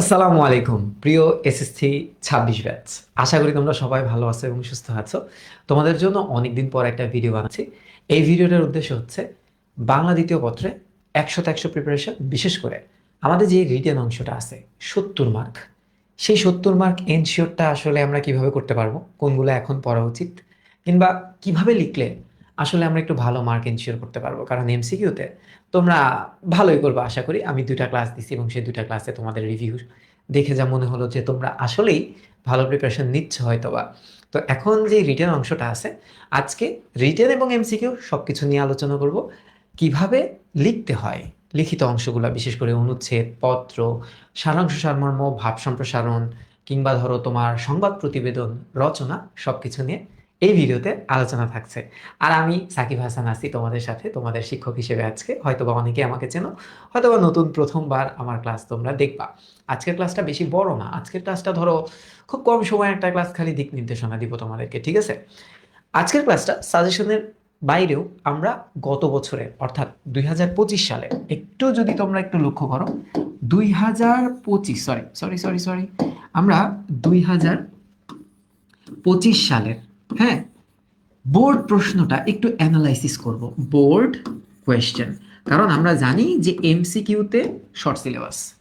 আসসালামু আলাইকুম, প্রিয় এসএসসি ছাব্বিশ ব্যাচ। আশা করি তোমরা সবাই ভালো আছো এবং সুস্থ আছো। তোমাদের জন্য অনেকদিন পর একটা ভিডিও বানাচ্ছি। এই ভিডিওটার উদ্দেশ্য হচ্ছে, বাংলা দ্বিতীয় পত্রে একশোতে একশো প্রিপারেশন বিশেষ করে আমাদের যে রিটেন অংশটা আছে, সত্তর মার্ক সেই সত্তর মার্ক এনশিওরটা আসলে আমরা কীভাবে করতে পারব, কোনগুলো এখন পড়া উচিত, কিংবা কীভাবে লিখলে আসলে আমরা একটু ভালো মার্ক এনশিওর করতে পারব। কারণ এমসিকিউতে তোমরা ভালোই করবে, আশা করি। আমি দুইটা ক্লাস দিছি এবং সেই দুইটা ক্লাসে তোমাদের রিভিউ দেখে যা মনে হলো যে তোমরা আসলেই ভালো প্রিপারেশন নিচ্ছ হয়তো বা তো এখন যে রিটেন অংশটা আছে, আজকে রিটেন এবং এমসিকিউ সব কিছু নিয়ে আলোচনা করব। কীভাবে লিখতে হয়? লিখিত অংশগুলো, বিশেষ করে অনুচ্ছেদ, পত্র, সারাংশ সারমর্ম, ভাব সম্প্রসারণ, কিংবা ধরো তোমার সংবাদ প্রতিবেদন, রচনা সব কিছু নিয়ে এই ভিডিওতে আলোচনা থাকছে। আর আমি সাকিব হাসান আছি তোমাদের সাথে, তোমাদের শিক্ষক হিসেবে আজকে। হয়তোবা অনেকে আমাকে চেনো, হয়তোবা নতুন প্রথমবার আমার ক্লাস তোমরা দেখবা। আজকের ক্লাসটা বেশি বড় না, আজকের ক্লাসটা ধরো খুব কম সময় একটা ক্লাস খালি দিক নির্দেশনা দিব তোমাদেরকে, ঠিক আছে? আজকের ক্লাসটা সাজেশনের বাইরেও আমরা গত বছরে, অর্থাৎ দুই হাজার পঁচিশ সালে, একটু যদি তোমরা একটু লক্ষ্য করো, দুই হাজার পঁচিশ সরি সরি সরি সরি আমরা দুই হাজার পঁচিশ সালের হ্যাঁ বোর্ড প্রশ্নটা একটু অ্যানালাইসিস করব। বোর্ড কোয়েশ্চেন কারণ আমরা জানি যে এমসিকিউতে শর্ট সিলেবাস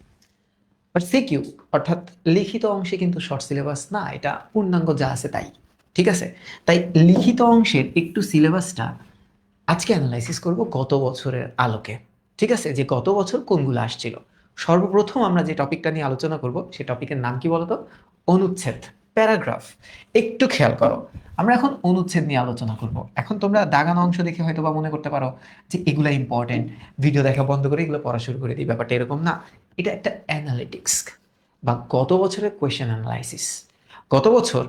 বাট সিকিউ অর্থাৎ লিখিত অংশে কিন্তু শর্ট সিলেবাস না, এটা পূর্ণাঙ্গ যা আছে তাই। ঠিক আছে? তাই লিখিত অংশের একটু সিলেবাসটা আজকে অ্যানালাইসিস করব গত বছরের আলোকে। ঠিক আছে? যে গত বছর কোনগুলো আসছিল। সর্বপ্রথম আমরা যে টপিকটা নিয়ে আলোচনা করব সেই টপিকের নাম কি বলতো? অনুচ্ছেদ, প্যারাগ্রাফ। একটু খেয়াল করো। আমরা এখন অনুচ্ছেদ নিয়ে আলোচনা করব। এখন তোমরা দাগানো অংশ দেখে হয়তো বা মনে করতে পারো যে এগুলো ইম্পর্টেন্ট ভিডিও দেখা বন্ধ করে এগুলো পড়া শুরু করে দিই। ব্যাপারটা এরকম না। এটা একটা অ্যানালিটিক্স বা গত বছরের কোয়েশ্চেন অ্যানালাইসিস গত বছর,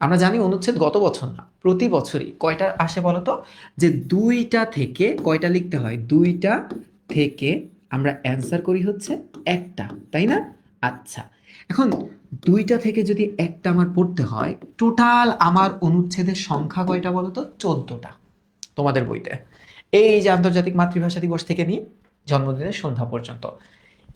আমরা জানি অনুচ্ছেদ গত বছর না, প্রতি বছরই। কয়টা আসে বলতো যে দুইটা থেকে, কয়টা লিখতে হয়? দুইটা থেকে আমরা অ্যান্সার করি হচ্ছে একটা, তাই না? আচ্ছা। এখন দুইটা থেকে যদি একটা আমার পড়তে হয় টোটাল আমার অনুচ্ছেদের সংখ্যা কয়টা বলতো? চোদ্দটা তোমাদের বইতে। এই যে আন্তর্জাতিক মাতৃভাষা দিবস থেকে নিয়ে জন্মদিনের সন্ধ্যা পর্যন্ত।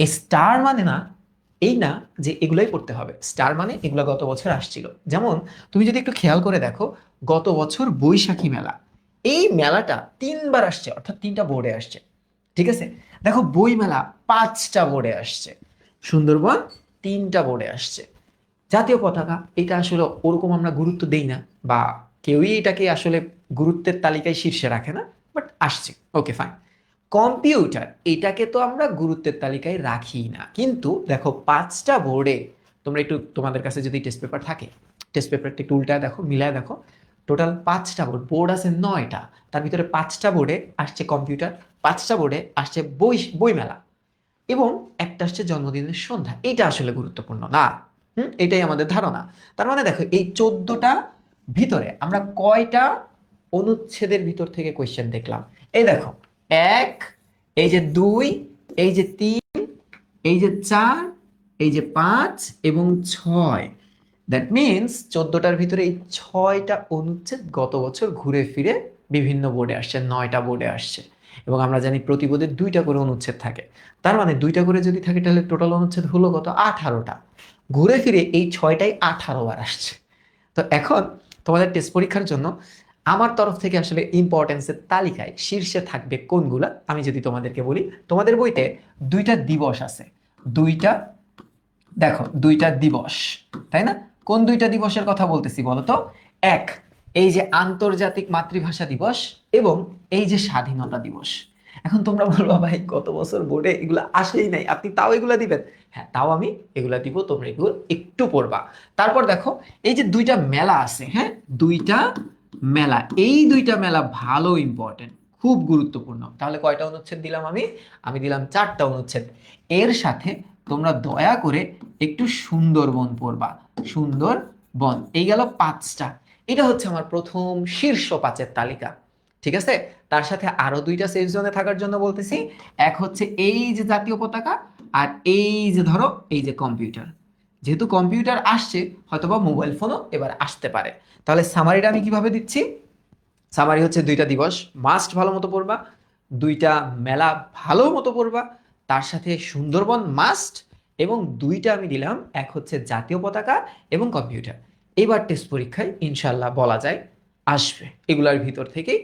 স্টার মানে না, এই না যে এগুলোই পড়তে হবে। স্টার মানে এগুলো গত বছর আসছিল। যেমন, তুমি যদি একটু খেয়াল করে দেখো, গত বছর বৈশাখী মেলা। এই মেলাটা তিনবার আসছে, অর্থাৎ তিনটা বোর্ডে আসছে। ঠিক আছে? দেখো বই মেলা পাঁচটা বোর্ডে আসছে। সুন্দরবন তিনটা বোর্ডে আসছে। জাতীয় পতাকা, এটা আসলে ওরকম আমরা গুরুত্ব দেই না বা কেউই এটাকে আসলে গুরুত্বের তালিকায় শীর্ষে রাখে না বাট আসছে। ওকে ফাইন কম্পিউটার এটাকে তো আমরা গুরুত্বের তালিকায় রাখি না। কিন্তু দেখো, পাঁচটা বোর্ডে তোমরা একটু তোমাদের কাছে যদি টেস্ট পেপার থাকে টেস্ট পেপারটা একটু উল্টায় দেখো, মিলায় দেখো টোটাল পাঁচটা বোর্ড বোর্ড আছে নয়টা, তার ভিতরে পাঁচটা বোর্ডে আসছে কম্পিউটার পাঁচটা বোর্ডে আসছে বই, বইমেলা। এবং একটা আসছে জন্মদিনের সন্ধ্যা। এটা আসলে গুরুত্বপূর্ণ না। হুম? এটাই আমাদের ধারণা। তার মানে দেখো, এই চোদ্দটা ভিতরে আমরা কয়টা অনুচ্ছেদের ভিতর থেকে কোয়েশ্চেন দেখলাম? এই দেখো, এক, এই যে দুই, এই যে তিন, এই যে চার, এই যে পাঁচ এবং ছয়। দ্যাট মিনস চোদ্দটার ভিতরে এই ছয়টা অনুচ্ছেদ গত বছর ঘুরে ফিরে বিভিন্ন বোর্ডে আসছে, নয়টা বোর্ডে আসছে। এবং আমরা জানি প্রতি বোর্ডে দুইটা করে অনুচ্ছেদ থাকে। তার মানে দুইটা করে যদি থাকে তাহলে টোটাল অনুচ্ছেদ হলো কত? আঠারোটা। ঘুরে ফিরে এই ছয়টাই আঠারো বার আসছে। তো এখন তোমাদের টেস্ট পরীক্ষার জন্য আমার তরফ থেকে আসলে ইম্পর্টেন্সের তালিকায় শীর্ষে থাকবে কোনগুলা? আমি যদি তোমাদেরকে বলি, তোমাদের বইতে দুইটা দিবস আছে। দুইটা, দেখো, দুইটা দিবস, তাই না? কোন দুইটা দিবসের কথা বলতেছি বলো তো? এক এই যে আন্তর্জাতিক মাতৃভাষা দিবস এবং এই যে স্বাধীনতা দিবস। এখন তোমরা বলবা, ভাই গত বছর বোর্ডে এগুলো আসেই নাই। আপনি তাও এগুলা দিবেন? হ্যাঁ তাও আমি এগুলা দিব, তোমরা এগুলো একটু পড়বা। তারপর দেখো, এই যে দুইটা মেলা আছে হ্যাঁ? দুইটা মেলা। এই দুইটা মেলা ভালো ইম্পর্টেন্ট খুব গুরুত্বপূর্ণ। তাহলে কয়টা অনুচ্ছেদ দিলাম আমি? আমি দিলাম চারটা অনুচ্ছেদ। এর সাথে তোমরা দয়া করে একটু সুন্দরবন পড়বা। সুন্দরবন, এই গেল পাঁচটা। এটা হচ্ছে আমার প্রথম শীর্ষ পাঁচের তালিকা। ঠিক আছে? তার সাথে আরও দুইটা সেফ জোনে থাকার জন্য বলতেছি। এক হচ্ছে এই যে জাতীয় পতাকা, আর এই যে ধরো, এই যে কম্পিউটার যেহেতু কম্পিউটার আসছে, হয়তোবা মোবাইল ফোনও এবার আসতে পারে। তাহলে সামারিটা আমি কীভাবে দিচ্ছি? সামারি হচ্ছে দুইটা দিবস। মাস্ট ভালো মতো পড়বা, দুইটা মেলা ভালো মতো পড়বা, তার সাথে সুন্দরবন মাস্ট এবং দুইটা আমি দিলাম। এক হচ্ছে জাতীয় পতাকা এবং কম্পিউটার এবার টেস্ট পরীক্ষায় ইনশাল্লাহ বলা যায় আসবে এগুলার ভিতর থেকেই।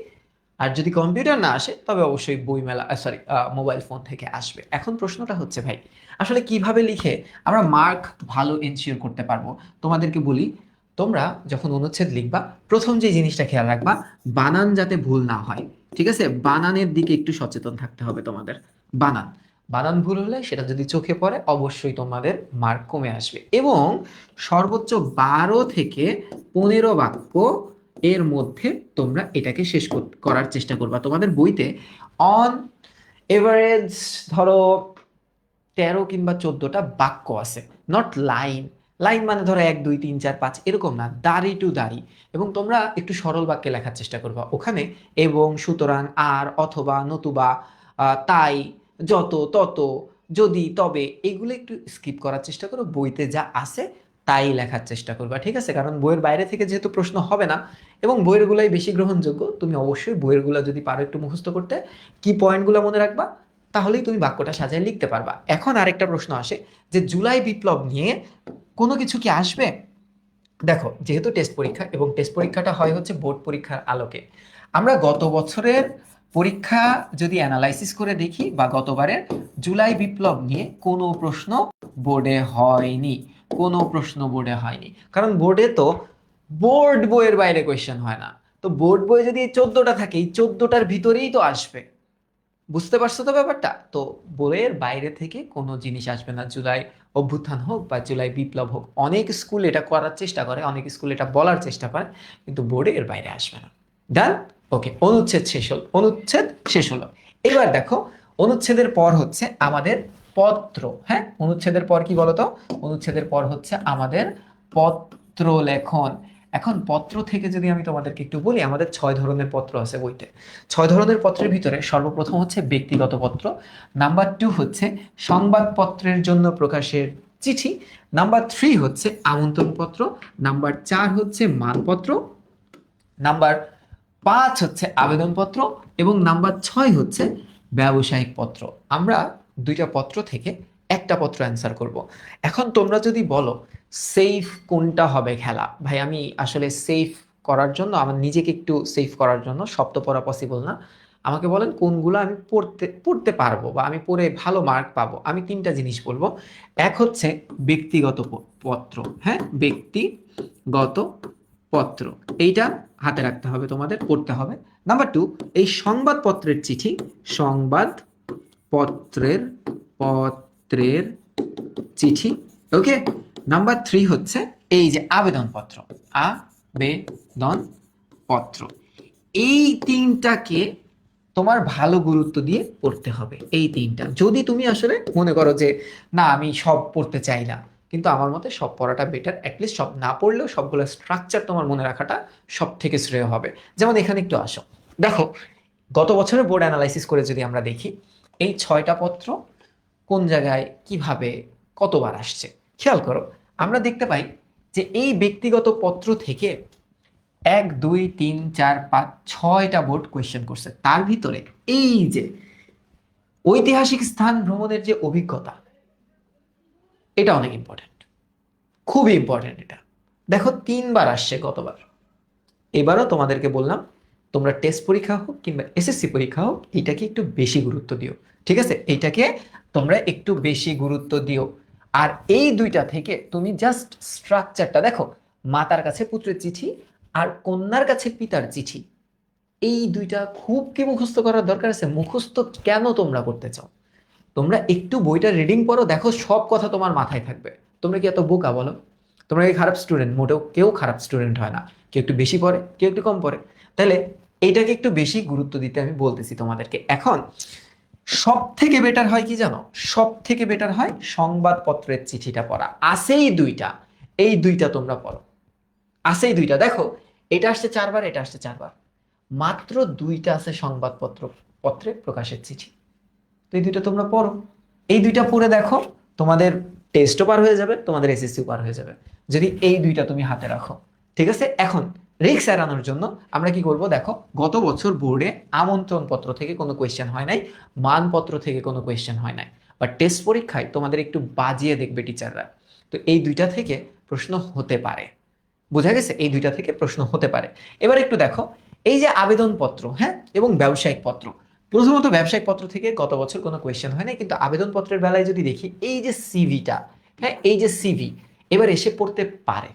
আর যদি কম্পিউটার না আসে, তবে অবশ্যই বইমেলা সরি মোবাইল ফোন থেকে আসবে। এখন প্রশ্নটা হচ্ছে ভাই, আসলে কীভাবে লিখে আমরা মার্ক ভালো এনশিওর করতে পারব? তোমাদেরকে বলি, তোমরা যখন অনুচ্ছেদ লিখবা, প্রথম যে জিনিসটা খেয়াল রাখবা, বানান যাতে ভুল না হয়। ঠিক আছে? বানানের দিকে একটু সচেতন থাকতে হবে তোমাদের। বানান। বানান ভুল হলে সেটা যদি চোখে পড়ে, অবশ্যই তোমাদের মার্ক কমে আসবে। এবং সর্বোচ্চ বারো থেকে পনেরো বাক্য এর মধ্যে তোমরা এটাকে শেষ করার চেষ্টা করবা। তোমাদের বইতে অন এভারেজ ধরো তেরো কিংবা চোদ্দটা বাক্য আছে। নট লাইন লাইন মানে ধরো এক, দুই, তিন, চার, পাঁচ, এরকম না। দাড়ি টু দাড়ি। এবং তোমরা একটু সরল বাক্যে লেখার চেষ্টা করবা। ওখানে এবং সুতরাং আর অথবা নতুবা তাই যত, তত, যদি, তবে, এগুলো একটু স্কিপ করার চেষ্টা করো। বইতে যা আছে, তাই লেখার চেষ্টা করবা, ঠিক আছে? কারণ বইয়ের বাইরে থেকে যেহেতু প্রশ্ন হবে না, এবং বইয়েরগুলাই বেশি গ্রহণযোগ্য, তুমি অবশ্যই বইয়েরগুলো যদি পারো একটু মুখস্থ করতে, কি পয়েন্টগুলো মনে রাখবা, তাহলেই তুমি বাক্যটা সাজায় লিখতে পারবা। এখন আরেকটা প্রশ্ন আসে, যে জুলাই বিপ্লব নিয়ে কোনো কিছু কি আসবে? দেখো, যেহেতু টেস্ট পরীক্ষা, এবং টেস্ট পরীক্ষাটা হয় হচ্ছে বোর্ড পরীক্ষার আলোকে। আমরা গত বছরের পরীক্ষা যদি অ্যানালাইসিস করে দেখি বা গতবারের জুলাই বিপ্লব নিয়ে কোনো প্রশ্ন বোর্ডে হয়নি, কোনো প্রশ্ন বোর্ডে হয়নি। কারণ বোর্ডে তো বোর্ড বইয়ের বাইরে কোয়েশ্চেন হয় না। তো বোর্ড বই যদি এই চোদ্দটা থাকে, এই চোদ্দটার ভিতরেই তো আসবে। বুঝতে পারছ তো ব্যাপারটা? তো বইয়ের বাইরে থেকে কোনো জিনিস আসবে না। জুলাই অভ্যুত্থান হোক বা জুলাই বিপ্লব হোক, অনেক স্কুল এটা করার চেষ্টা করে, অনেক স্কুল এটা বলার চেষ্টা করে, কিন্তু বোর্ডে এর বাইরে আসবে না। ডান ওকে অনুচ্ছেদ শেষ হল, অনুচ্ছেদ শেষ হলো। এবার দেখো, অনুচ্ছেদের পর হচ্ছে আমাদের পত্র হ্যাঁ? অনুচ্ছেদের পর কি বলতো? অনুচ্ছেদের পর হচ্ছে আমাদের পত্র লেখন এখন পত্র থেকে যদি আমি তোমাদেরকে একটু বলি, আমাদের ছয় ধরনের পত্র আছে বইতে। ছয় ধরনের পত্রের ভিতরে সর্বপ্রথম হচ্ছে ব্যক্তিগত পত্র, নাম্বার টু হচ্ছে সংবাদপত্রের জন্য প্রকাশের চিঠি, নাম্বার থ্রি হচ্ছে আমন্ত্রণপত্র, নাম্বার চার হচ্ছে মানপত্র, নাম্বার পাঁচ হচ্ছে আবেদনপত্র এবং নাম্বার ছয় হচ্ছে ব্যবসায়িক পত্র। আমরা দুইটা পত্র থেকে একটা পত্র অ্যান্সার করব। এখন তোমরা যদি বলো সেফ কোনটা হবে খেলা? ভাই, আমি আসলে সেফ করার জন্য, আমার নিজেকে একটু সেফ করার জন্য তো পড়া পসিবল না। আমাকে বলেন কোনগুলো আমি পড়তে পড়তে পারব বা আমি পড়ে ভালো মার্ক পাবো। আমি তিনটা জিনিস বলব। এক হচ্ছে ব্যক্তিগত পত্র হ্যাঁ? ব্যক্তিগত পত্র। এইটা হাতে রাখতে হবে, তোমাদের পড়তে হবে। নাম্বার টু এই সংবাদপত্রের চিঠি সংবাদ পত্রের পত্রের চিঠি ওকে নাম্বার থ্রি হচ্ছে এই যে আবেদনপত্র আবেদন পত্র এই তিনটাকে তোমার ভালো গুরুত্ব দিয়ে পড়তে হবে, এই তিনটা। যদি তুমি আসলে মনে করো যে, না, আমি সব পড়তে চাই না কিন্তু আমার মতে সব পড়াটা বেটার অ্যাটলিস্ট সব না পড়লেও সবগুলো স্ট্রাকচার তোমার মনে রাখাটা সব থেকে শ্রেয় হবে। যেমন এখানে একটু আসো। দেখো, গত বছরের বোর্ড অ্যানালাইসিস করে যদি আমরা দেখি, এই ছয়টা পত্র কোন জায়গায়, কীভাবে, কতবার আসছে? খেয়াল করো, আমরা দেখতে পাই যে এই ব্যক্তিগত পত্র থেকে এক, দুই, তিন, চার, পাঁচ, ছয়টা বোর্ড কোয়েশ্চেন করছে। তার ভিতরে এই যে ঐতিহাসিক স্থান ভ্রমণের যে অভিজ্ঞতা এটা অনেক ইম্পর্টেন্ট খুবই ইম্পর্টেন্ট এটা। দেখো, তিনবার আসছে গতবার। এবারও তোমাদেরকে বললাম, তোমরা টেস্ট পরীক্ষা হোক কিংবা এসএসসি পরীক্ষা হোক, এটাকে একটু বেশি গুরুত্ব দিও। ঠিক আছে? এইটাকে তোমরা একটু বেশি গুরুত্ব দিও। আর এই দুইটা থেকে তুমি জাস্ট স্ট্রাকচারটা দেখো, মাতার কাছে পুত্রের চিঠি আর কন্যার কাছে পিতার চিঠি। এই দুইটা খুব কি মুখস্থ করার দরকার আছে? মুখস্থ কেন তোমরা করতে চাও? তোমরা একটু বইটা রিডিং পড়ো, দেখো সব কথা তোমার মাথায় থাকবে। তোমরা কি এত বোকা বলো? তোমরা কি খারাপ স্টুডেন্ট মোটেও কেউ খারাপ স্টুডেন্ট হয় না। কেউ একটু বেশি পড়ে, কেউ একটু কম পড়ে। তাহলে এইটাকে একটু বেশি গুরুত্ব দিতে আমি বলতেছি তোমাদেরকে। এখন সব থেকে বেটার হয় কি জানো? সব থেকে বেটার হয় সংবাদপত্রের চিঠিটা পড়া। আসেই দুইটা। এই দুইটা তোমরা পড়ো। আসেই দুইটা। দেখো, এটা আসছে চারবার, এটা আসছে চারবার। মাত্র দুইটা আছে সংবাদপত্র, পত্রে প্রকাশের চিঠি। তো এই দুইটা তোমরা পড়ো। এই দুইটা পড়ে দেখো, তোমাদের টেস্টও পার হয়ে যাবে, তোমাদের এসএসসিও পার হয়ে যাবে। যদি এই দুইটা তুমি হাতে রাখো, ঠিক আছে? এখন রিক্স এড়ানোর জন্য আমরা কি করব দেখো, গত বছর বোর্ডে আমন্ত্রণ পত্র থেকে কোনো কোয়েশ্চেন হয় নাই, মানপত্র থেকে কোনো কোয়েশ্চেন হয় নাই। বা টেস্ট পরীক্ষায় তোমাদের একটু বাজিয়ে দেখবে টিচাররা তো এই দুইটা থেকে প্রশ্ন হতে পারে। বোঝা গেছে? এই দুইটা থেকে প্রশ্ন হতে পারে। এবার একটু দেখো, এই যে আবেদনপত্র হ্যাঁ? এবং ব্যবসায়িক পত্র প্রথমত ব্যবসায়িক পত্র থেকে গত বছর কোনো কোয়েশ্চেন হয় না কিন্তু আবেদনপত্রের বেলায় যদি দেখি এই যে সিভিটা হ্যাঁ এই যে সিভি এবার এসে পড়তে পারে।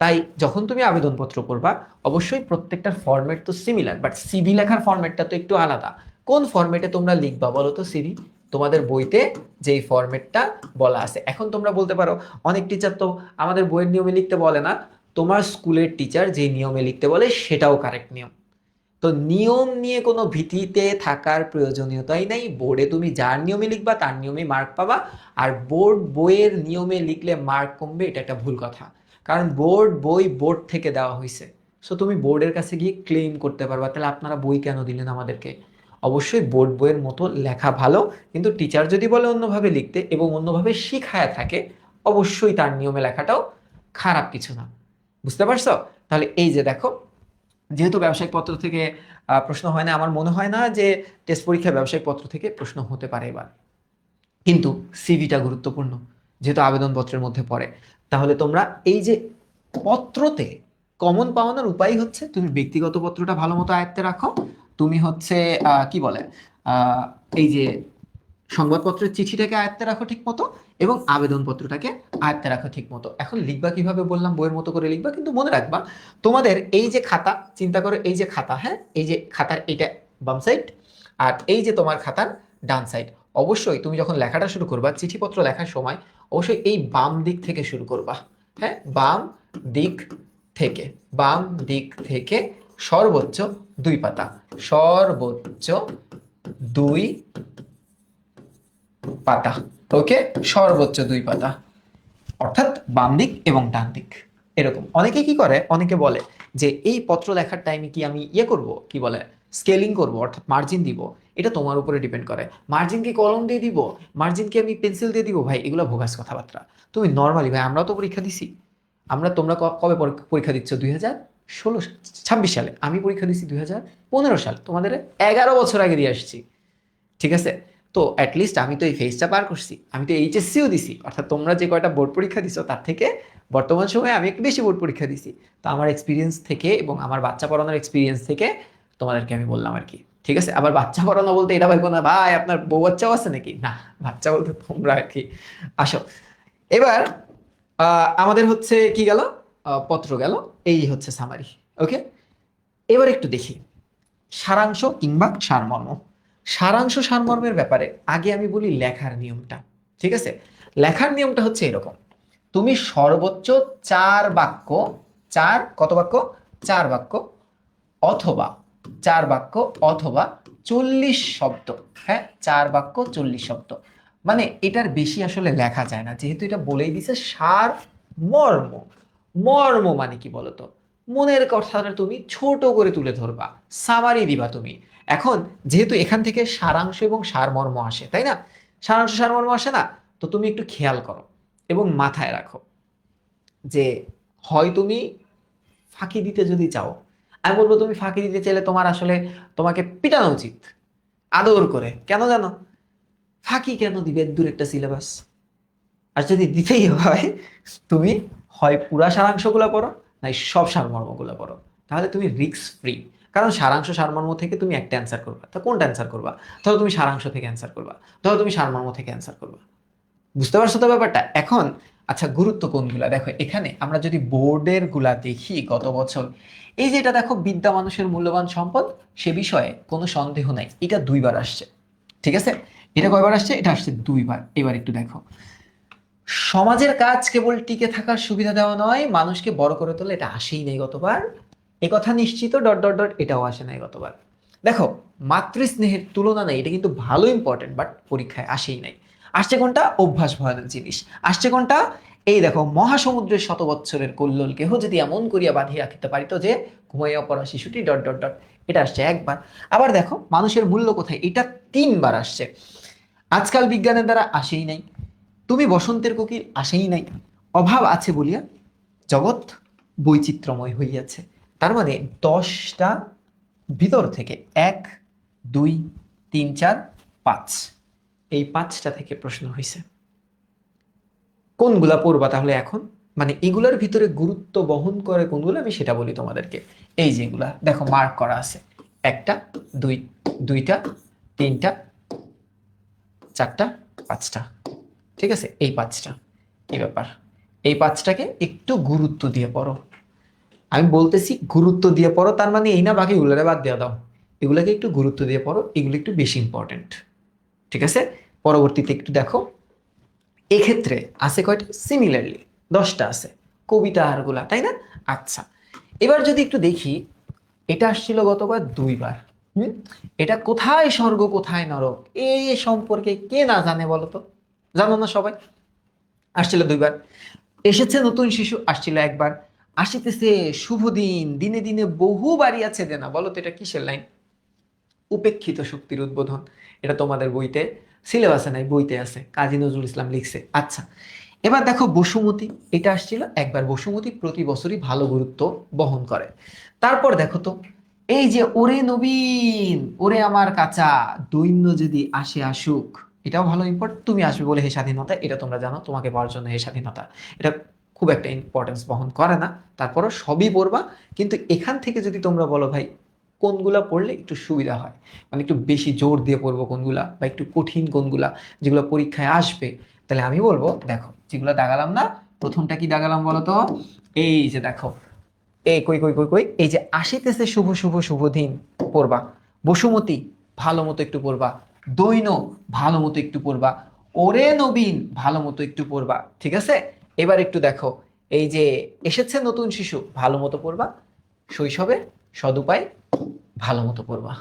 তাই যখন তুমি আবেদনপত্র করবা অবশ্যই প্রত্যেকটার ফরম্যাট তো সিমিলার বাট সিভি লেখার ফরম্যাটটা তো একটু আলাদা। কোন ফরম্যাটে তোমরা লিখবা বলো তো সিভি তোমাদের বইতে যেই ফরম্যাটটা বলা আছে। এখন তোমরা বলতে পারো, অনেক টিচার তো আমাদের বইয়ের নিয়মে লিখতে বলে না, তোমার স্কুলের টিচার যে নিয়মে লিখতে বলে, সেটাও কারেক্ট নিয়ম। তো নিয়ম নিয়ে কোনো ভীতিতে থাকার প্রয়োজনীয়তাই নাই। বোর্ডে তুমি যার নিয়মে লিখবা, তার নিয়মে মার্ক পাবা। আর বোর্ড বইয়ের নিয়মে লিখলে মার্ক কমবে, এটা একটা ভুল কথা। কারণ বোর্ড বই বোর্ড থেকে দেওয়া হয়েছে সো তুমি বোর্ডের কাছে গিয়ে ক্লেম করতে পারবা। তাহলে আপনারা বই কেন দিলেন আমাদেরকে? অবশ্যই বোর্ড বইয়ের মতো লেখা ভালো। কিন্তু টিচার যদি বলে অন্যভাবে লিখতে এবং অন্যভাবে শিখায় থাকে, অবশ্যই তার নিয়মে লেখাটাও খারাপ কিছু না। বুঝতে পারছ? তাহলে এই যে দেখো যেহেতু ব্যবসায়িক পত্র থেকে প্রশ্ন হয় না, আমার মনে হয় না যে টেস্ট পরীক্ষা ব্যবসায়িক পত্র থেকে প্রশ্ন হতে পারে এবার। কিন্তু সিভিটা গুরুত্বপূর্ণ, যেহেতু আবেদনপত্রের মধ্যে পড়ে। তাহলে তোমরা এই যে পত্রতে কমন পাওয়ানোর উপায় হচ্ছে, তুমি ব্যক্তিগত পত্রটা ভালো মতো আয়ত্তে রাখো। তুমি হচ্ছে কি বলে এই যে সংবাদপত্রের চিঠিটাকে আয়ত্তে রাখো ঠিক মতো এবং আবেদনপত্রটাকে আয়ত্তে রাখো ঠিক মতো। এখন লিখবা কীভাবে বললাম, বইয়ের মতো করে লিখবা, কিন্তু মনে রাখবা তোমাদের এই যে খাতা, চিন্তা করো এই যে খাতা হ্যাঁ? এই যে খাতার এইটা বাম সাইড আর এই যে তোমার খাতার ডান সাইড অবশ্যই তুমি যখন লেখাটা শুরু করবা, চিঠিপত্র লেখার সময় অবশ্যই এই বাম দিক থেকে শুরু করবা হ্যাঁ? বাম দিক থেকে, বাম দিক থেকে সর্বোচ্চ দুই পাতা, সর্বোচ্চ দুই পাতা, ওকে? সর্বোচ্চ দুই পাতা। অর্থাৎ বাম দিক এবং ডান দিক। এরকম। অনেকে কি করে? অনেকে বলে যে এই পত্র লেখার টাইমে কি আমি ইয়ে করব? কি বলে? স্কেলিং করব, অর্থাৎ মার্জিন দিব। এটা তোমার উপরে ডিপেন্ড করে। মার্জিনকে কলম দিয়ে দিব? মার্জিনকে আমি পেন্সিল দিয়ে দিব? ভাই, এগুলো ভোগাস কথাবার্তা। তুমি নর্মালি ভাই, আমরাও তো পরীক্ষা দিছি। আমরা তোমরা কবে পর- পরীক্ষা দিচ্ছ? দুই হাজার ষোলো ছাব্বিশ সালে। আমি পরীক্ষা দিচ্ছি দুই হাজার পনেরো সাল। তোমাদের এগারো বছর আগে দিয়ে আসছি। ঠিক আছে? তো অ্যাটলিস্ট আমি তো এই ফেজটা পার করছি। আমি তো এইচএসসিও দিছি। অর্থাৎ তোমরা যে কয়টা বোর্ড পরীক্ষা দিছো, তার থেকে বর্তমান সময়ে আমি একটু বেশি বোর্ড পরীক্ষা দিছি। তো আমার এক্সপিরিয়েন্স থেকে এবং আমার বাচ্চা পড়ানোর এক্সপিরিয়েন্স থেকে তোমাদেরকে আমি বললাম আর কি। ঠিক আছে? আবার বাচ্চা পড়ানো বলতে এটা ভাইবো না, ভাই, আপনার বউ বাচ্চাও আছে নাকি? না, বাচ্চা বলতে তোমরা আর কি। আসো। এবার আমাদের হচ্ছে কি গেল? পত্র গেল। এই হচ্ছে সামারি ওকে এবার একটু দেখি। সারাংশ কিংবা সারমর্ম। সারাংশ সারমর্মের ব্যাপারে আগে আমি বলি লেখার নিয়মটা, ঠিক আছে? লেখার নিয়মটা হচ্ছে এরকম। তুমি সর্বোচ্চ চার বাক্য, চার, কত বাক্য? চার বাক্য অথবা, চার বাক্য অথবা চল্লিশ শব্দ হ্যাঁ? চার বাক্য চল্লিশ শব্দ। মানে এটার বেশি আসলে লেখা যায় না। যেহেতু এটা বলেই দিছে সার মর্ম মর্ম মানে কি বলতো? মনের কথাটা তুমি ছোট করে তুলে ধরবা। সামারি দিবা তুমি। এখন যেহেতু এখান থেকে সারাংশ এবং সারমর্ম আসে, তাই না? সারাংশ, সারমর্ম আসে না? তো তুমি একটু খেয়াল করো এবং মাথায় রাখো যে হয় তুমি ফাঁকি দিতে যদি চাও, আমি বলব তুমি ফাঁকি দিতে চাইলে তোমার আসলে তোমাকে পিটানো উচিত। আদর করে। কেন জানো? ফাঁকি কেন দিবে? দূর একটা সিলেবাস আর যদি দিতেই হয়, তুমি হয় পুরা সারাংশগুলো পড়ো নাই সব সারমর্মগুলো পড়ো তাহলে তুমি রিস্ক ফ্রি কারণ সারাংশ সারমর্ম থেকে তুমি একটা অ্যান্সার করবা। তা কোনটা অ্যান্সার করবা? ধরো তুমি সারাংশ থেকে অ্যান্সার করবা। ধরো তুমি সারমর্ম থেকে অ্যান্সার করবা। বুঝতে পারছ তো ব্যাপারটা? এখন আচ্ছা গুরুত্ব কোনগুলা? দেখো, এখানে আমরা যদি বোর্ডেরগুলা দেখি গত বছর, এই যে এটা দেখো বিদ্যা মানুষের মূল্যবান সম্পদ, সে বিষয়ে কোনো সন্দেহ নাই। এটা দুইবার আসছে। ঠিক আছে? এটা কয়বার আসছে? এটা আসছে দুইবার। এবার একটু দেখো। সমাজের কাজ কেবল টিকে থাকার সুবিধা দেওয়া নয়, মানুষকে বড় করে তোলে, এটা আসেই নেই গতবার। এ কথা নিশ্চিত, ডট ডট ডট, এটাও আসে নাই গতবার। দেখো, মাতৃস্নেহের তুলনা নেই, এটা কিন্তু ভালো ইম্পর্টেন্ট বাট পরীক্ষায় আসেই নাই। আসছে কোনটা? অভ্যাস ভয়ানক জিনিস। আসছে কোনটা? এই দেখো, মহাসমুদ্রের শত বৎসরের কল্লোল কেহ যদি এমন করিয়া বাঁধিয়া রাখিতে পারিত যে, ঘুমাইয়া পড়া শিশুটি ডট ডট ডট, এটা আসছে একবার। আবার দেখো, মানুষের মূল্য কোথায়? এটা তিনবার আসছে। আজকাল বিজ্ঞানের দ্বারা আসেই নাই। তুমি বসন্তের কোকিল, আসেই নাই। অভাব আছে বলিয়া জগৎ বৈচিত্র্যময় হইয়াছে। তার মানে দশটা ভিতর থেকে এক, দুই, তিন, চার, পাঁচ। এই পাঁচটা থেকে প্রশ্ন হয়েছে কোনগুলা পড়বা তাহলে এখন? মানে এগুলার ভিতরে গুরুত্ব বহন করে কোনগুলো? আমি সেটা বলি তোমাদেরকে। এই যেগুলা দেখো মার্ক করা আছে। একটা, দুই, দুইটা, তিনটা, চারটা, পাঁচটা। ঠিক আছে? এই পাঁচটা। এই ব্যাপার। এই পাঁচটাকে একটু গুরুত্ব দিয়ে পড়ো। আমি বলতেছি গুরুত্ব দিয়ে পড়ো, তার মানে এই না বাকি এগুলোরে বাদ দিয়ে দাও। এগুলাকে একটু গুরুত্ব দিয়ে পড়ো, এগুলো একটু বেশি ইম্পর্টেন্ট ঠিক আছে? পরবর্তীতে একটু দেখো। এক্ষেত্রে আছে কয়টা? সিমিলারলি দশটা আছে। কবিতা আরগুলা, তাই না? আচ্ছা এবার যদি একটু দেখি, এটা আসছিল গতবার দুইবার। হুম? এটা কোথায় স্বর্গ, কোথায় নরক? এই সম্পর্কে কে না জানে বলো তো জানো না সবাই? আসছিল দুইবার। এসেছে নতুন শিশু, আসছিল একবার। আসিতেছে, শুভ দিন, দিনে দিনে বহু বাড়ি আছে দেনা বলো তো এটা কিসের লাইন? উপেক্ষিত শক্তির উদ্বোধন, এটা তোমাদের বইতে, সিলেবাসে নাই, বইতে আছে, কাজী নজরুল ইসলাম লিখছে। আচ্ছা এবার দেখো বসুমতী, এটা আসছিল একবার বসুমতী প্রতি বছরই ভালো গুরুত্ব বহন করে। তারপর দেখো তো, এই যে ওরে নবীন, ওরে আমার কাঁচা, দৈন্য যদি আসে আসুক, এটাও ভালো ইম্পর্টেন্ট তুমি আসবে বলে হে স্বাধীনতা, এটা তোমরা জানো, তোমাকে পাওয়ার জন্য হে স্বাধীনতা। এটা খুব একটা ইম্পর্টেন্স বহন করে না। তারপরও সবই পড়বা কিন্তু এখান থেকে যদি তোমরা বলো, ভাই, কোনগুলা পড়লে একটু সুবিধা হয়? মানে একটু বেশি জোর দিয়ে পড়ব কোনগুলা বা একটু কঠিন কোনগুলা যেগুলো পরীক্ষায় আসবে। তাহলে আমি বলব, দেখো, যেগুলো দাগালাম না, প্রথমটা কি দাগালাম বলো তো? এই যে দেখো, এই কই কই কই কই, এই যে আসিতেছে শুভ শুভ শুভ দিন পড়বা বসুমতী, ভালো মতো একটু পড়বা দৈন, ভালো মতো একটু পড়বা ওরে নবীন, ভালো মতো একটু পড়বা ঠিক আছে? এবার একটু দেখো, এই যে এসেছে নতুন শিশু, ভালো মতো পড়বা, শৈশবে সদুপায় ভালো মতো পড়বা।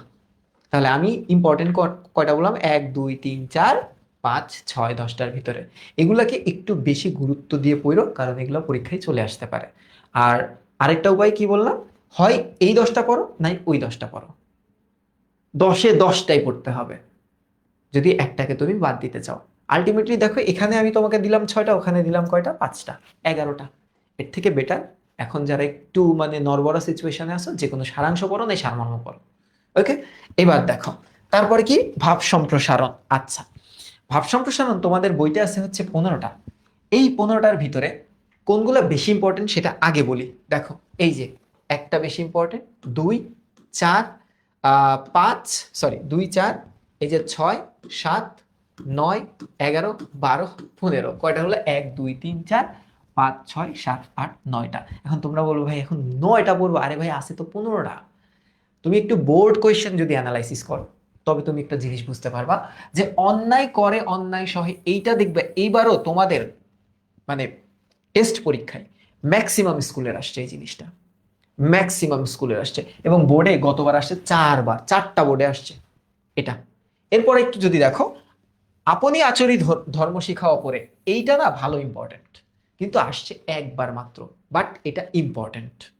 তাহলে আমি ইম্পর্টেন্ট কয়টা বললাম? এক, দুই, তিন, চার, পাঁচ, ছয়, দশটার ভিতরে। এগুলাকে একটু বেশি গুরুত্ব দিয়ে পড়ো, কারণ এগুলো পরীক্ষায় চলে আসতে পারে। আর আরেকটা উপায় কি বললাম? হয় এই দশটা পড়ো, নাই ওই দশটা পড়ো। দশে দশটাই পড়তে হবে। যদি একটাকে তুমি বাদ দিতে চাও। আলটিমেটলি দেখো, এখানে আমি তোমাকে দিলাম ছয়টা, ওখানে দিলাম কয়টা? পাঁচটা, এগারোটা। এর থেকে বেটার এখন যারা একটু মানে নরবরা সিচুয়েশনে আসো যে কোনো সারাংশ পড়ো, নাই সারমর্ম পড়ো। ওকে এবার দেখো, তারপরে কি? ভাব সম্প্রসারণ। আচ্ছা ভাব সম্প্রসারণ তোমাদের বইতে আছে হচ্ছে পনেরোটা। এই পনেরোটার ভিতরে কোনগুলো বেশি ইম্পর্টেন্ট সেটা আগে বলি। দেখো, এই যে একটা বেশি ইম্পর্টেন্ট দুই, চার পাঁচ সরি দুই, চার, এই যে ছয়, সাত নয়, এগারো, বারো, পনেরো। কয়টা হলো? এক, দুই, তিন, চার, পাঁচ, ছয়, সাত, আট, নয়টা। এখন তোমরা বলব ভাই, এখন নয়টা পড়ব। আরে ভাই, আছে তো পনেরোটা। তুমি একটু বোর্ড কোয়েশ্চেন যদি অ্যানালাইসিস করো, তবে তুমি একটা জিনিস বুঝতে পারবা যে অন্যায় করে, অন্যায় সহে এইটা দেখবে, এইবারও তোমাদের মানে টেস্ট পরীক্ষায় ম্যাক্সিমাম স্কুলের আসছে এই জিনিসটা। ম্যাক্সিমাম স্কুলের আসছে। এবং বোর্ডে গতবার আসছে চারবার, চারটা বোর্ডে আসছে এটা। এরপরে একটু যদি দেখো আপনি আচরি ধর- ধর্ম শিখা অপরে এইটা না ভালো ইম্পর্টেন্ট কিন্তু আসছে একবার মাত্র বাট এটা ইম্পর্টেন্ট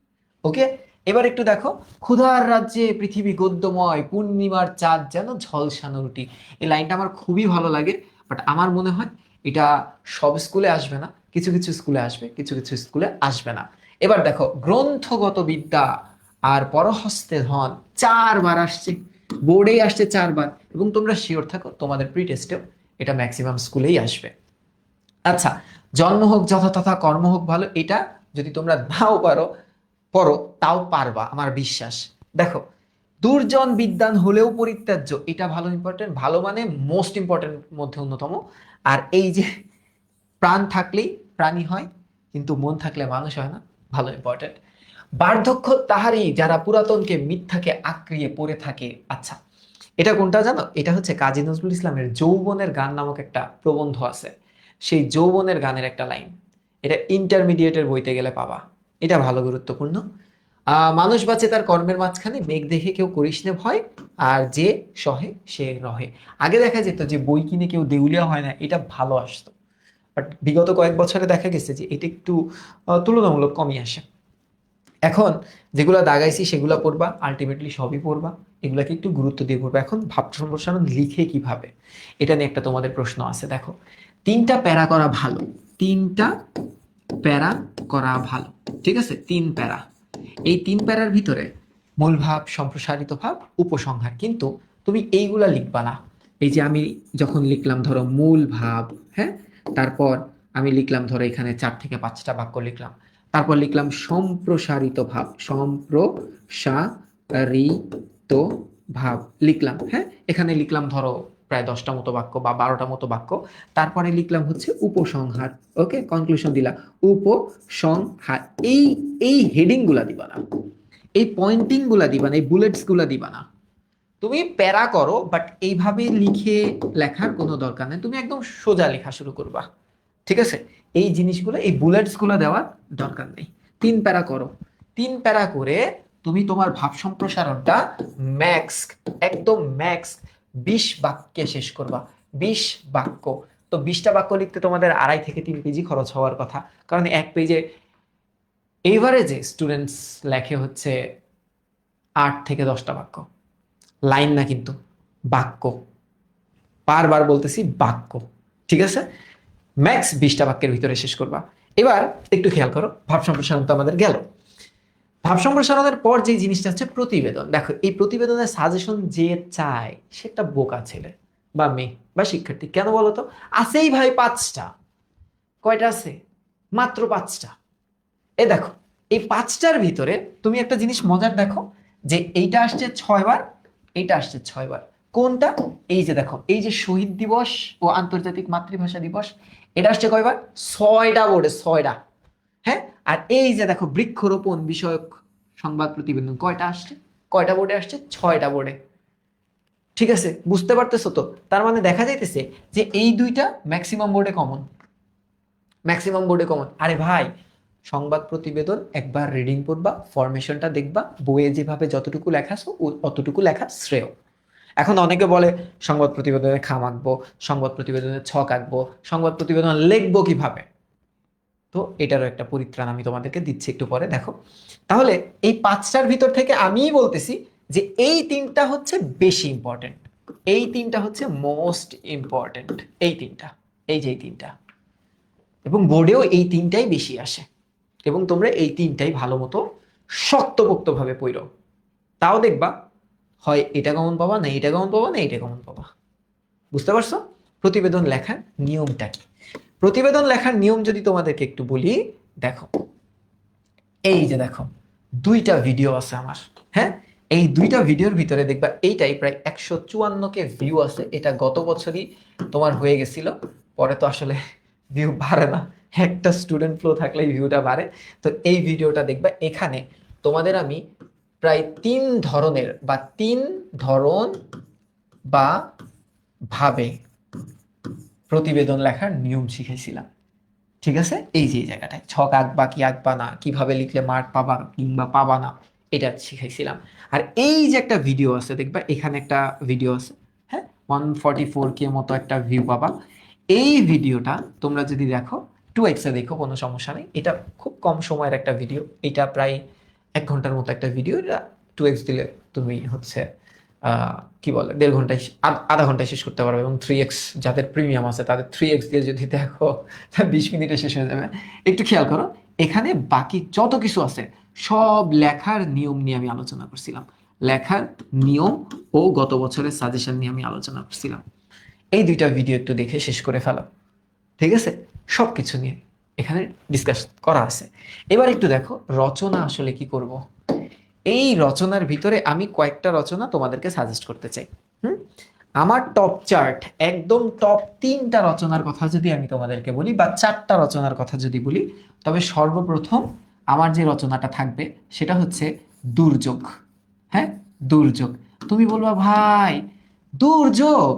ওকে এবার একটু দেখো, ক্ষুধার রাজ্যে পৃথিবী গদ্যময়, পূর্ণিমার চাঁদ যেন ঝলসানো রুটি। এই লাইনটা আমার খুবই ভালো লাগে বাট আমার মনে হয় এটা সব স্কুলে আসবে না, কিছু কিছু স্কুলে আসবে, কিছু কিছু স্কুলে আসবে না। এবার দেখো, গ্রন্থগত বিদ্যা আর পরহস্তে ধন, চারবার আসছে। বোর্ডেই আসছে চারবার এবং তোমরা শিওর থাকো তোমাদের প্রি টেস্টেও এটা ম্যাক্সিমাম স্কুলেই আসবে। আচ্ছা জন্ম হোক যথাতথা কর্ম হোক ভালো, এটা যদি তোমরা নাও পারো, পড়ো, তাও পারবা, আমার বিশ্বাস। দেখো, দুর্জন বিদ্যান হলেও পরিত্যাজ্য, এটা ভালো ইম্পর্টেন্ট ভালো মানে মোস্ট ইম্পর্টেন্ট মধ্যে অন্যতম। আর এই যে প্রাণ থাকলেই প্রাণী হয়, কিন্তু মন থাকলে মানুষ হয় না, ভালো ইম্পর্টেন্ট বার্ধক্য তাহারই যারা পুরাতনকে মিথ্যাকে আঁকড়িয়ে পড়ে থাকে। আচ্ছা এটা কোনটা জানো? এটা হচ্ছে কাজী নজরুল ইসলামের যৌবনের গান নামক একটা প্রবন্ধ আছে। সেই যৌবনের গানের একটা লাইন। এটা ইন্টারমিডিয়েটের বইতে গেলে পাবা। এটা ভালো গুরুত্বপূর্ণ। মানুষ বাঁচে তার কর্মের মাঝখানে, মেঘ দেখে কেউ করিস নে ভয়, আর যে সহে সে রহে। আগে দেখা যেত যে বই কিনে কেউ দেউলিয়া হয় না, এটা ভালো আসতো। বাট বিগত কয়েক বছরে দেখা গেছে যে এটা একটু তুলনামূলক কমই আসে। এখন যেগুলো দাগাইছি, সেগুলো পড়বা আলটিমেটলি সবই পড়বা, এগুলাকে একটু গুরুত্ব দিয়ে পড়বা। এখন ভাব সম্প্রসারণ লিখে কীভাবে? এটা নিয়ে একটা তোমাদের প্রশ্ন আছে, দেখো। তিনটা প্যারা করা ভালো। তিনটা প্যারা করা ভালো। ঠিক আছে? তিন প্যারা। এই তিন প্যারার ভিতরে মূল ভাব, সম্প্রসারিত ভাব, উপসংহার। কিন্তু তুমি এইগুলা লিখবা না। এই যে আমি যখন লিখলাম, ধরো, মূল ভাব হ্যাঁ? তারপর আমি লিখলাম, ধরো, এখানে চার থেকে পাঁচটা বাক্য লিখলাম। তারপর লিখলাম সম্প্রসারিত ভাব সম্প্রসারিত ভাব লিখলাম হ্যাঁ? এখানে লিখলাম ধরো প্রায় দশটা মতো বাক্য বা বারোটা মতো বাক্য। তারপরে লিখলাম হচ্ছে উপসংহার, ওকে? কনক্লুশন দিলাম, উপসংহার, এই এই হেডিংগুলা দিবা না। এই পয়েন্টিংগুলা দিবা না, এই বুলেটসগুলা দিবা না। তুমি প্যারা করো বাট এইভাবে লিখে লেখার কোনো দরকার নেই। তুমি একদম সোজা লেখা শুরু করবা, ঠিক আছে? এই জিনিসগুলো, এই বুলেটসগুলো দেওয়ার দরকার নেই। তিন প্যারা করো। তিন প্যারা করে তুমি তোমার ভাব সম্প্রসারণটা ম্যাক্স একদম ম্যাক্স বিশ বাক্যে শেষ করবা। বিশ বাক্য। তো বিশটা বাক্য লিখতে তোমাদের আড়াই থেকে তিন পেজি খরচ হওয়ার কথা। কারণ এক পেজে এভারেজে স্টুডেন্টস লেখে হচ্ছে আট থেকে দশটা বাক্য। লাইন না কিন্তু, বাক্য। বারবার বলতেছি বাক্য। ঠিক আছে? ম্যাক্স বিশটা বাক্যের ভিতরে শেষ করবা। এবার একটু খেয়াল করো, ভাব সম্প্রসারণ তো আমাদের গেল। ভাব সম্প্রসারণের পর যে জিনিসটা হচ্ছে প্রতিবেদন। দেখো, এই প্রতিবেদনের সাজেশন যে চায় সেটা বোকা ছেলে বা মেয়ে বা শিক্ষার্থী। কেন বলো তো? আছেই ভাই পাঁচটা। কয়টা আছে? মাত্র পাঁচটা। এ দেখো, এই পাঁচটার ভিতরে তুমি একটা জিনিস মজার দেখো, যে এইটা আসছে ছয়বার এইটা আসছে ছয়বার কোনটা? এই যে দেখো, এই যে শহীদ দিবস ও আন্তর্জাতিক মাতৃভাষা দিবস এটা আসছে কয়বার? ছয়টা বোর্ডে ছয়টা। হ্যাঁ? আর এই যে দেখো বৃক্ষরোপণ বিষয়ক সংবাদ প্রতিবেদন, কয়টা আসছে? কয়টা বোর্ডে আসছে? ছয়টা বোর্ডে ঠিক আছে? বুঝতে পারতেছো তো? তার মানে দেখা যাইতেছে যে এই দুইটা ম্যাক্সিমাম বোর্ডে কমন ম্যাক্সিমাম বোর্ডে কমন আরে ভাই, সংবাদ প্রতিবেদন একবার রিডিং পড়বা ফরমেশনটা দেখবা, বইয়ে যেভাবে যতটুকু লেখাছো অতটুকু লেখা শ্রেয়। এখন অনেকে বলে, সংবাদ প্রতিবেদনে খাম আঁকবো, সংবাদ প্রতিবেদনে ছক আঁকবো, সংবাদ প্রতিবেদন লিখব কীভাবে? তো এটারও একটা পরিত্রাণ আমি তোমাদেরকে দিচ্ছি একটু পরে, দেখো। তাহলে এই পাঁচটার ভিতর থেকে আমিই বলতেছি যে এই তিনটা হচ্ছে বেশি ইম্পর্টেন্ট এই তিনটা হচ্ছে মোস্ট ইম্পর্টেন্ট এই তিনটা, এই যে এই তিনটা। এবং বোর্ডেও এই তিনটাই বেশি আসে। এবং তোমরা এই তিনটাই ভালো মতো শক্তপোক্তভাবে পড়ো। তাও দেখবা হয় এটা কেমন পাবা, না এটা কেমন পাবা, না এটা কেমন পাবা। বুঝতে পারছ? প্রতিবেদন লেখার নিয়মটা কি? প্রতিবেদন লেখার নিয়ম যদি তোমাদেরকে একটু বলি, দেখো। এই যে দেখো, দুইটা ভিডিও আছে আমার হ্যাঁ? এই দুইটা ভিডিওর ভিতরে দেখবা, এইটাই প্রায় একশো চুয়ান্ন কে ভিউ আছে। এটা গত বছরই তোমার হয়ে গেছিল। পরে তো আসলে ভিউ বাড়ে না। একটা স্টুডেন্ট ফ্লো থাকলেই ভিউটা বাড়ে। তো এই ভিডিওটা দেখবা, এখানে তোমাদের আমি প্রায় তিন ধরনের বা তিন ধরন বা ভাবে প্রতিবেদন লেখার নিয়ম শিখেছিলাম। ঠিক আছে? এই যে জায়গাটায়। ছক আঁকবা কি আঁকবা না, কীভাবে লিখলে মার্ক পাবা কিংবা পাবা না, এটা শিখাইছিলাম আর এই যে একটা ভিডিও আছে, দেখবা এখানে একটা ভিডিও আছে হ্যাঁ? ওয়ান ফর্টি ফোর কে মতো একটা ভিউ পাবা। এই ভিডিওটা তোমরা যদি দেখো টু এক্সে দেখো, কোনো সমস্যা নেই। এটা খুব কম সময়ের একটা ভিডিও এটা প্রায় এক ঘণ্টার মতো একটা ভিডিও এটা টু এক্স দিলে তুমি হচ্ছে কি বলে, দেড় ঘন্টায় আধ- ঘন্টায় শেষ করতে পারবে এবং থ্রি এক্স যাদের প্রিমিয়াম আছে তাদের থ্রি এক্স দিয়ে যদি দেখো বিশ মিনিটে শেষ হয়ে যাবে। একটু খেয়াল করো, এখানে বাকি যত কিছু আছে, সব লেখার নিয়ম নিয়ে আমি আলোচনা করছিলাম। লেখার নিয়ম ও গত বছরের সাজেশন নিয়ে আমি আলোচনা করছিলাম। এই দুইটা ভিডিও একটু দেখে শেষ করে ফেলো। ঠিক আছে? সব কিছু নিয়ে। এখানে ডিসকাস করা আছে। এবার একটু দেখো, রচনা আসলে কি করব? এই রচনার ভিতরে আমি কয়েকটা রচনা তোমাদেরকে সাজেস্ট করতে চাই। হুম? আমার টপ চার্ট একদম টপ তিনটা রচনার কথা যদি আমি তোমাদেরকে বলি বা চারটা রচনার কথা যদি বলি, তবে সর্বপ্রথম আমার যে রচনাটা থাকবে সেটা হচ্ছে দুর্যোগ। হ্যাঁ? দুর্যোগ। তুমি বলবা, ভাই, দুর্যোগ?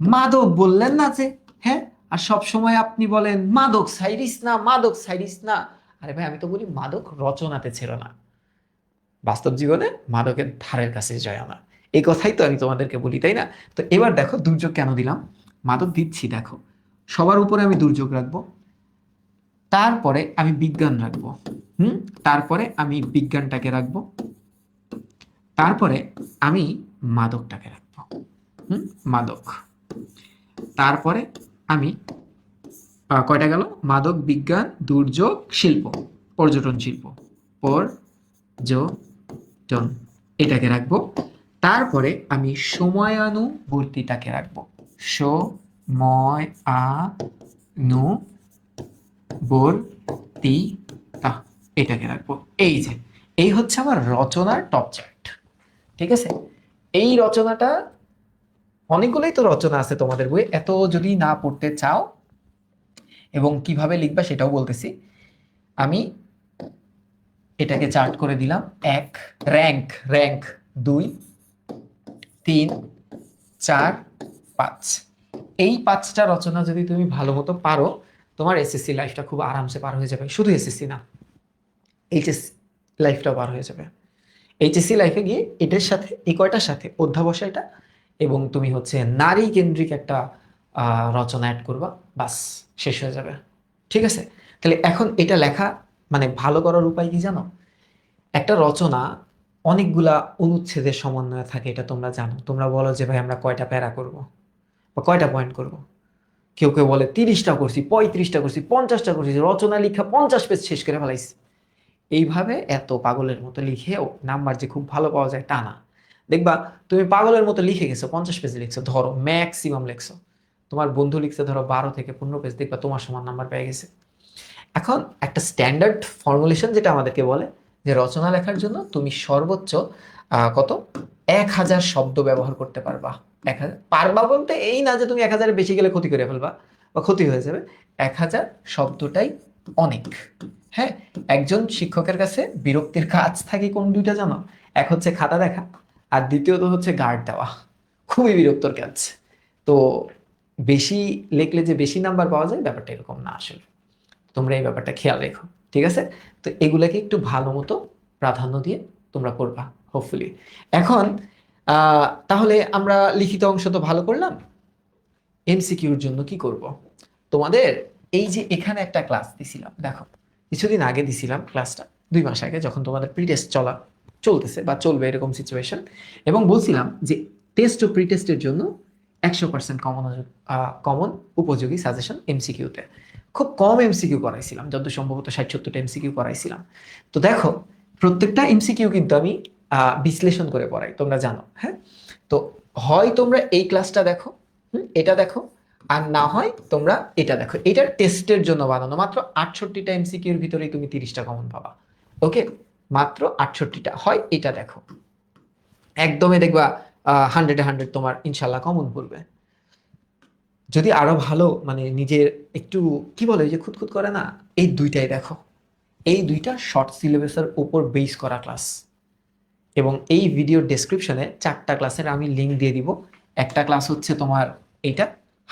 মাদক বললেন না যে হ্যাঁ? আর সব সময় আপনি বলেন, মাদক সাইরিস না, মাদক সাইরিস না। আরে ভাই, আমি তো বলি, মাদক রচনাতে ছিল না। বাস্তব জীবনে মাদকের ধারের কাছে যায় না। এই কথাই তো আমি তোমাদেরকে বলি, তাই না? তো এবার দেখো দুর্যোগ কেন দিলাম? মাদক দিচ্ছি, দেখো। সবার উপরে আমি দুর্যোগ রাখব। তারপরে আমি বিজ্ঞান রাখব। হুম? তারপরে আমি বিজ্ঞানটাকে রাখব। তারপরে আমি মাদকটাকে রাখব। হুম? মাদক। তারপরে আমি কয়টা গেল? মাদক, বিজ্ঞান, দুর্যোগ, শিল্প, পর্যটন শিল্প, পর্যটন। এটাকে রাখব। তারপরে আমি সময়ানুবর্তিতাকে রাখব। সময় এটাকে রাখব। এই যে, এই হচ্ছে আমার রচনার টপ চার্ট ঠিক আছে? এই রচনাটা অনেকগুলোই তো রচনা আছে তোমাদের বই এত যদি না পড়তে চাও এবং কীভাবে লিখবা সেটাও বলতেছি। আমি এটাকে চার্ট করে দিলাম। এক র্যাঙ্ক র্যাঙ্ক দুই, তিন, চার, পাঁচ। এই পাঁচটা রচনা যদি তুমি ভালো মতো পারো, তোমার এসএসসি লাইফটা খুব আরামসে পার হয়ে যাবে। শুধু এসএসসি না এইচএস লাইফটাও পার হয়ে যাবে। এইচএসসি লাইফে গিয়ে এটার সাথে, এই কয়টার সাথে অধ্যাবসায়টা এবং তুমি হচ্ছে নারী কেন্দ্রিক একটা রচনা অ্যাড করবা, বাস, শেষ হয়ে যাবে। ঠিক আছে? তাহলে এখন এটা লেখা মানে ভালো করার উপায় কি জানো? একটা রচনা অনেকগুলা অনুচ্ছেদের সমন্বয়ে থাকে, এটা তোমরা জানো। তোমরা বলো যে, ভাই, আমরা কয়টা প্যারা করব? বা কয়টা পয়েন্ট করব? কেউ কেউ বলে, তিরিশটা করছি, পঁয়ত্রিশটা করছি, পঞ্চাশটা করছি, রচনা, লিখা পঞ্চাশ পেজ শেষ করে ফেলাইছি। এইভাবে এত পাগলের মতো লিখেও নাম্বার যে খুব ভালো পাওয়া যায় তা না। দেখবা, তুমি পাগলের মতো লিখে গেছো, পঞ্চাশ পেজ লিখছো, ধরো ম্যাক্সিমাম লিখছো। তোমার বন্ধু লিখছে, ধরো বারো থেকে পনেরো পেজ দেখবা তোমার সমান নাম্বার পেয়ে গেছে। এখন একটা স্ট্যান্ডার্ড ফর্মুলেশন যেটা আমাদেরকে বলে, যে রচনা লেখার জন্য তুমি সর্বোচ্চ কত? এক হাজার শব্দ ব্যবহার করতে পারবা। এক হাজার, পারবা বলতে এই না যে তুমি এক হাজারের বেশি গেলে ক্ষতি করে ফেলবা, বা ক্ষতি হয়ে যাবে। এক হাজার শব্দটাই অনেক। হ্যাঁ একজন শিক্ষকের কাছে বিরক্তির কাজ থাকে কোন দুইটা জানো? এক হচ্ছে খাতা দেখা আর দ্বিতীয়ত হচ্ছে গার্ড দেওয়া। খুবই বিরক্তর কাজ তো বেশি লিখলে যে বেশি নাম্বার পাওয়া যায়, ব্যাপারটা এরকম না আসলে। তোমরা এই ব্যাপারটা খেয়াল রেখো, ঠিক আছে? তো এগুলাকে একটু ভালো মতো প্রাধান্য দিয়ে তোমরা করবা হোপফুলি এখন তাহলে আমরা লিখিত অংশ তো ভালো করলাম। এমসিকিউর জন্য কি করব? তোমাদের এই যে এখানে একটা ক্লাস দিছিলাম, দেখো, কিছুদিন আগে দিছিলাম ক্লাসটা দুই মাস আগে, যখন তোমাদের প্রি টেস্ট চলা চলতেছে বা চলবে এরকম সিচুয়েশন এবং বলছিলাম যে টেস্ট ও প্রি টেস্টের জন্য একশো পার্সেন্ট কমন কমন উপযোগী সাজেশন এমসিকিউতে খুব কম এমসিকিউ করাইছিলাম যত সম্ভবত ষাট সত্তরটা এমসিকিউ করাইছিলাম। তো দেখো, প্রত্যেকটা এমসিকিউ কিন্তু আমি বিশ্লেষণ করে পড়াই, তোমরা জানো হ্যাঁ? তো হয় তোমরা এই ক্লাসটা দেখো এটা দেখো, আর না হয় তোমরা এটা দেখো। এটার টেস্টের জন্য বানানো, মাত্র আটষট্টিটা এমসিকিউর ভিতরেই তুমি তিরিশটা কমন পাবা ওকে মাত্র আটষট্টিটা। হয় এটা দেখো। একদমই দেখবা হান্ড্রেডে হান্ড্রেড তোমার ইনশাল্লাহ কমন পড়বে। যদি আরও ভালো মানে নিজের একটু, কি বলে যে খুঁতখুত করে না? এই দুইটাই দেখো। এই দুইটা শর্ট সিলেবাসের উপর বেস করা ক্লাস এবং এই ভিডিও ডেসক্রিপশনে চারটা ক্লাসের আমি লিঙ্ক দিয়ে দিব। একটা ক্লাস হচ্ছে তোমার এইটা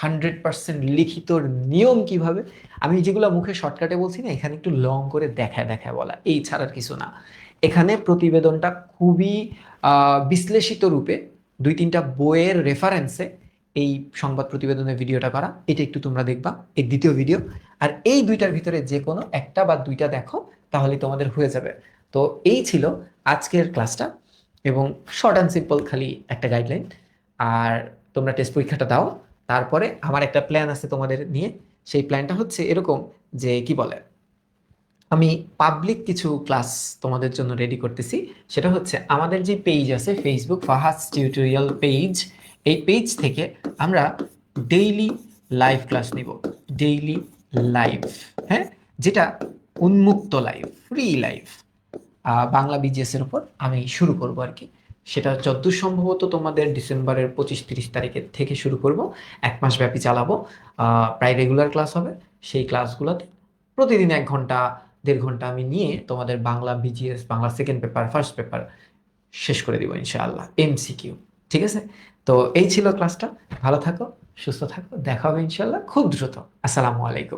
হান্ড্রেড পার্সেন্ট লিখিত নিয়ম কীভাবে? আমি যেগুলো মুখে শর্টকাটে বলছি না, এখানে একটু লং করে দেখায় দেখায় বলা। এই ছাড়ার কিছু না। এখানে প্রতিবেদনটা খুবই বিশ্লেষিত রূপে দুই তিনটা বইয়ের রেফারেন্সে এই সংবাদ প্রতিবেদনের ভিডিওটা করা। এটা একটু তোমরা দেখবা এই দ্বিতীয় ভিডিও আর এই দুইটার ভিতরে যে কোনো একটা বা দুইটা দেখো, তাহলে তোমাদের হয়ে যাবে। তো এই ছিল আজকের ক্লাসটা এবং শর্ট অ্যান্ড সিম্পল খালি একটা গাইডলাইন আর তোমরা টেস্ট পরীক্ষাটা দাও। তারপরে আমার একটা প্ল্যান আছে তোমাদের নিয়ে। সেই প্ল্যানটা হচ্ছে এরকম যে কি বলে, আমি পাবলিক কিছু ক্লাস তোমাদের জন্য রেডি করতেছি। সেটা হচ্ছে আমাদের যে পেজ আছে ফেসবুক ফাহাজ টিউটোরিয়াল পেজ এই পেজ থেকে আমরা ডেইলি লাইভ ক্লাস নিব। ডেইলি লাইভ হ্যাঁ? যেটা উন্মুক্ত live free live Bangla BGS এর উপর আমি শুরু করব আর কি। সেটা যতদূর সম্ভবত তোমাদের ডিসেম্বরের পঁচিশ তিরিশ তারিখের থেকে শুরু করব। এক মাস ব্যাপী চালাবো। প্রায় রেগুলার ক্লাস হবে। সেই ক্লাসগুলোতে প্রতিদিন এক ঘণ্টা, দেড় ঘণ্টা আমি নিয়ে তোমাদের Bangla BGS Bangla second paper first paper শেষ করে দিব ইনশাআল্লাহ এমসিকিউ ঠিক আছে? তো এই ছিল ক্লাসটা ভালো থাকো, সুস্থ থাকো। দেখা হবে ইনশাআল্লাহ খুব দ্রুত। আসসালামু আলাইকুম।